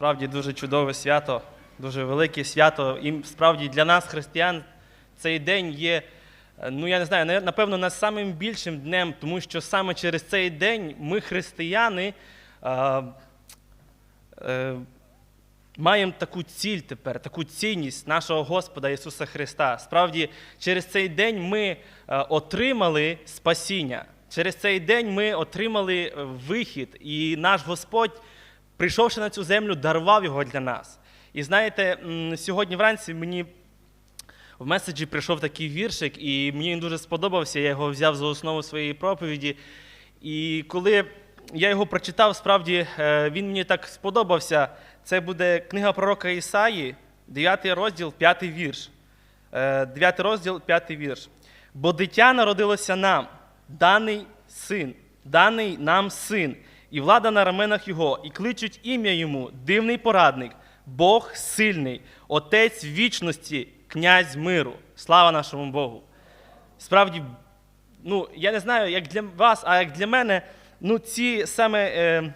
Справді дуже чудове свято, дуже велике свято. І справді для нас, християн, цей день є, ну я не знаю, напевно, нас самим більшим днем, тому що саме через цей день ми, християни, е, е, маємо таку ціль тепер, таку цінність нашого Господа Ісуса Христа. Справді, через цей день ми е, отримали спасіння. Через цей день ми отримали е, вихід, і наш Господь, прийшовши на цю землю, дарував його для нас. І знаєте, сьогодні вранці мені в меседжі прийшов такий віршик, і мені він дуже сподобався. Я його взяв за основу своєї проповіді. І коли я його прочитав, справді е, він мені так сподобався. Це буде книга пророка Ісаї, 9 розділ, 5 вірш. 9 розділ, 5 вірш. Бо дитя народилося нам, даний син, даний нам син, і влада на раменах його, і кличуть ім'я йому, дивний порадник, Бог сильний, Отець вічності, князь миру. Слава нашому Богу. Справді, ну, я не знаю, як для вас, а як для мене, ну, ці саме, е,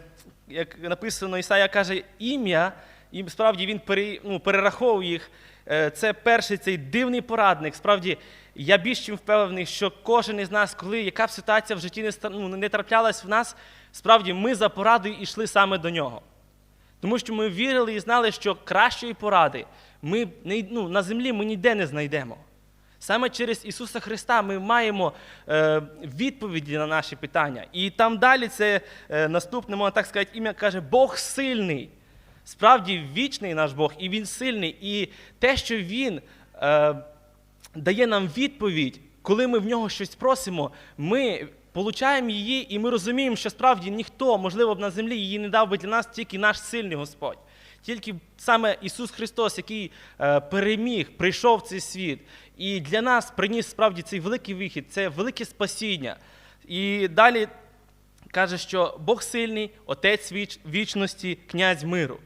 як написано, Ісая каже, ім'я, і справді він пере, ну, перераховує їх. Е, це перший цей дивний порадник. Справді, я більш чим впевнений, що кожен із нас, коли яка б ситуація в житті не, ну, не траплялась в нас, справді ми за порадою йшли саме до нього. Тому що ми вірили і знали, що кращої поради ми ну, на землі ми ніде не знайдемо. Саме через Ісуса Христа ми маємо е, відповіді на наші питання. І там далі це е, наступне, можна так сказати, ім'я каже, Бог сильний. Справді вічний наш Бог, і Він сильний. І те, що Він е, дає нам відповідь, коли ми в нього щось просимо, ми получаємо її, і ми розуміємо, що справді ніхто, можливо, б на землі її не дав би для нас тільки наш сильний Господь. Тільки саме Ісус Христос, який е, переміг, прийшов в цей світ, і для нас приніс справді цей великий вихід, це велике спасіння. І далі каже, що Бог сильний, Отець віч- вічності, князь миру.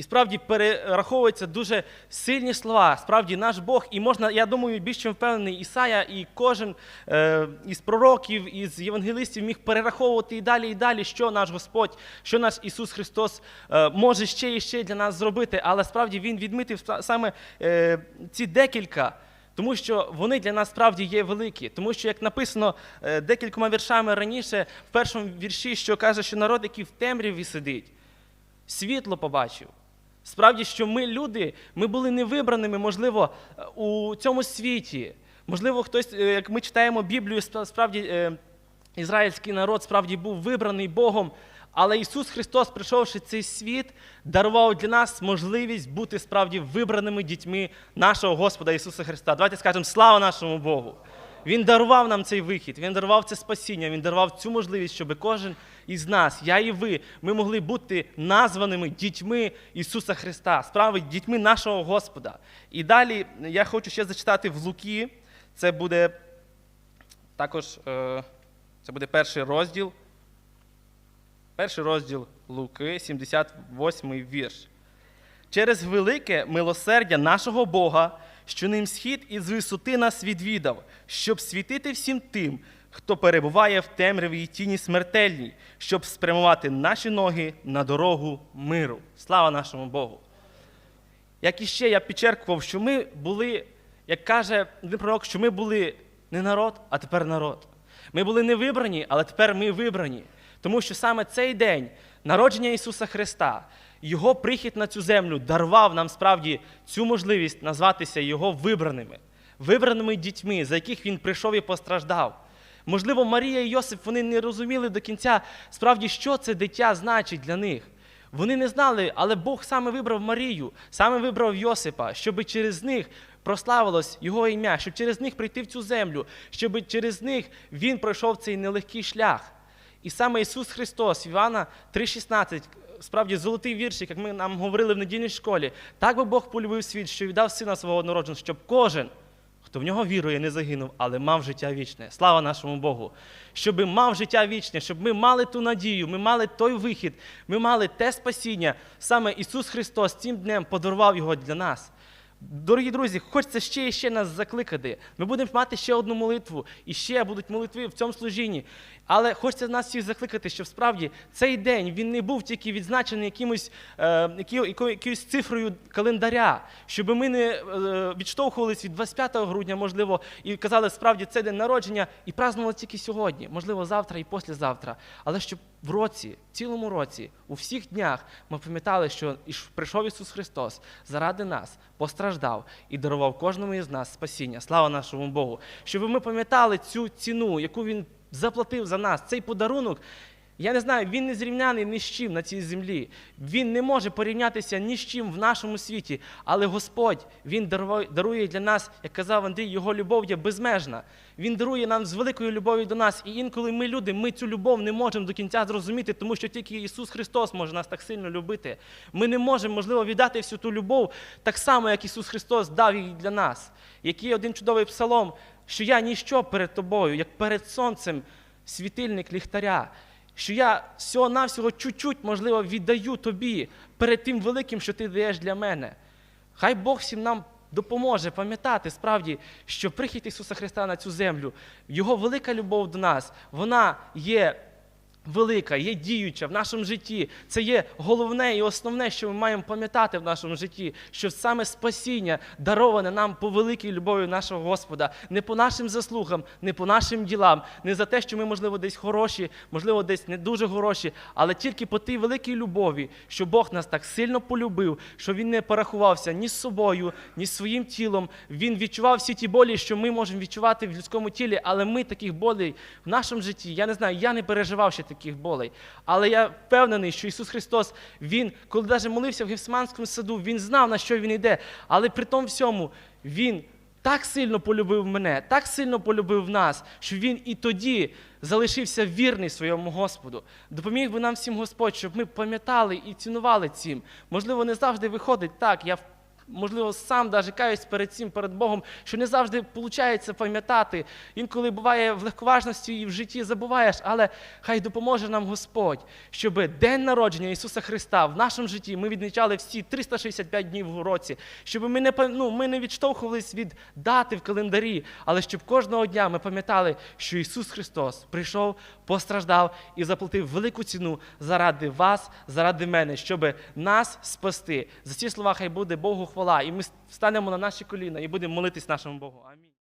І справді перераховуються дуже сильні слова. Справді наш Бог, і можна, я думаю, більш чим впевнений, Ісая і кожен е, із пророків, із євангелистів міг перераховувати і далі, і далі, що наш Господь, що наш Ісус Христос е, може ще і ще для нас зробити. Але справді Він відмітив саме е, ці декілька. Тому що вони для нас справді є великі. Тому що, як написано е, декількома віршами раніше, в першому вірші, що каже, що народ, який в темряві сидить, світло побачив. Справді, що ми люди, ми були невибраними, можливо, е, у цьому світі. Можливо, хтось, е, як ми читаємо Біблію, справді е, ізраїльський народ справді був вибраний Богом. Але Ісус Христос, прийшовши цей світ, дарував для нас можливість бути справді вибраними дітьми нашого Господа Ісуса Христа. Давайте скажемо слава нашому Богу. Він дарував нам цей вихід, Він дарував це спасіння, Він дарував цю можливість, щоб кожен із нас, я і ви, ми могли бути названими дітьми Ісуса Христа, справді дітьми нашого Господа. І далі я хочу ще зачитати в Луки. Це буде також е, це буде перший розділ. Перший розділ Луки, 78 вірш. Через велике милосердя нашого Бога, що ним схід із висоти нас відвідав, щоб світити всім тим, хто перебуває в темряві й тіні смертельній, щоб спрямувати наші ноги на дорогу миру. Слава нашому Богу! Як іще я підчеркував, що ми були, як каже один пророк, що ми були не народ, а тепер народ. Ми були не вибрані, але тепер ми вибрані. Тому що саме цей день народження Ісуса Христа, Його прихід на цю землю дарував нам справді цю можливість назватися Його вибраними, вибраними дітьми, за яких Він прийшов і постраждав. Можливо, Марія і Йосип вони не розуміли до кінця справді, що це дитя значить для них. Вони не знали, але Бог саме вибрав Марію, саме вибрав Йосипа, щоб через них прославилось Його ім'я, щоб через них прийти в цю землю, щоб через них він пройшов цей нелегкий шлях. І саме Ісус Христос, Івана 3,16, справді золотий віршик, як ми нам говорили в недільній школі, так би Бог полюбив світ, що віддав сина свого однородженого, щоб кожен, хто в нього вірує, не загинув, але мав життя вічне. Слава нашому Богу! Щоб мав життя вічне, щоб ми мали ту надію, ми мали той вихід, ми мали те спасіння. Саме Ісус Христос цим днем подарував його для нас. Дорогі друзі, хочеться ще і ще нас закликати. Ми будемо мати ще одну молитву, і ще будуть молитви в цьому служінні. Але хочеться нас всіх закликати, щоб справді цей день він не був тільки відзначений якимось, е, якоюсь цифрою календаря, щоб ми не е, відштовхувалися від 25 грудня, можливо, і казали, справді це день народження, і празднували тільки сьогодні, можливо, завтра і післязавтра. Але щоб в році, цілому році, у всіх днях ми пам'ятали, що прийшов Ісус Христос заради нас, постраждав і дарував кожному із нас спасіння. Слава нашому Богу. Щоб ми пам'ятали цю ціну, яку Він заплатив за нас, цей подарунок. Я не знаю, він не зрівняний ні з чим на цій землі. Він не може порівнятися ні з чим в нашому світі. Але Господь Він дарує, для нас, як казав Андрій, його любов є безмежна. Він дарує нам з великою любов'ю до нас. І інколи ми, люди, ми цю любов не можемо до кінця зрозуміти, тому що тільки Ісус Христос може нас так сильно любити. Ми не можемо, можливо, віддати всю ту любов так само, як Ісус Христос дав її для нас. Який один чудовий псалом, що я ніщо перед тобою, як перед сонцем, світильник ліхтаря що я всього-навсього чуть-чуть, можливо, віддаю тобі перед тим великим, що ти даєш для мене. Хай Бог всім нам допоможе пам'ятати справді, що прихід Ісуса Христа на цю землю, Його велика любов до нас, вона є велика, є діюча в нашому житті. Це є головне і основне, що ми маємо пам'ятати в нашому житті, що саме спасіння дароване нам по великій любові нашого Господа, не по нашим заслугам, не по нашим ділам, не за те, що ми, можливо, десь хороші, можливо, десь не дуже хороші, але тільки по тій великій любові, що Бог нас так сильно полюбив, що Він не порахувався ні з собою, ні з своїм тілом. Він відчував всі ті болі, що ми можемо відчувати в людському тілі, але ми таких болей в нашому житті, я не знаю, я не переживав ще таких болей. Але я впевнений, що Ісус Христос, Він, коли навіть молився в Гефсиманському саду, Він знав, на що Він йде. Але при тому всьому Він так сильно полюбив мене, так сильно полюбив нас, що Він і тоді залишився вірний своєму Господу. Допоміг би нам всім Господь, щоб ми пам'ятали і цінували цим. Можливо, не завжди виходить так. Я можливо, сам даже каюсь перед цим, перед Богом, що не завжди виходить пам'ятати. Інколи буває в легковажності і в житті забуваєш, але хай допоможе нам Господь, щоб день народження Ісуса Христа в нашому житті ми відмічали всі 365 днів в році, щоб ми не, ну, ми не відштовхувались від дати в календарі, але щоб кожного дня ми пам'ятали, що Ісус Христос прийшов, постраждав і заплатив велику ціну заради вас, заради мене, щоб нас спасти. За ці слова хай буде Богу хвала, і ми станемо на наші коліна і будемо молитись нашому Богу. Амінь.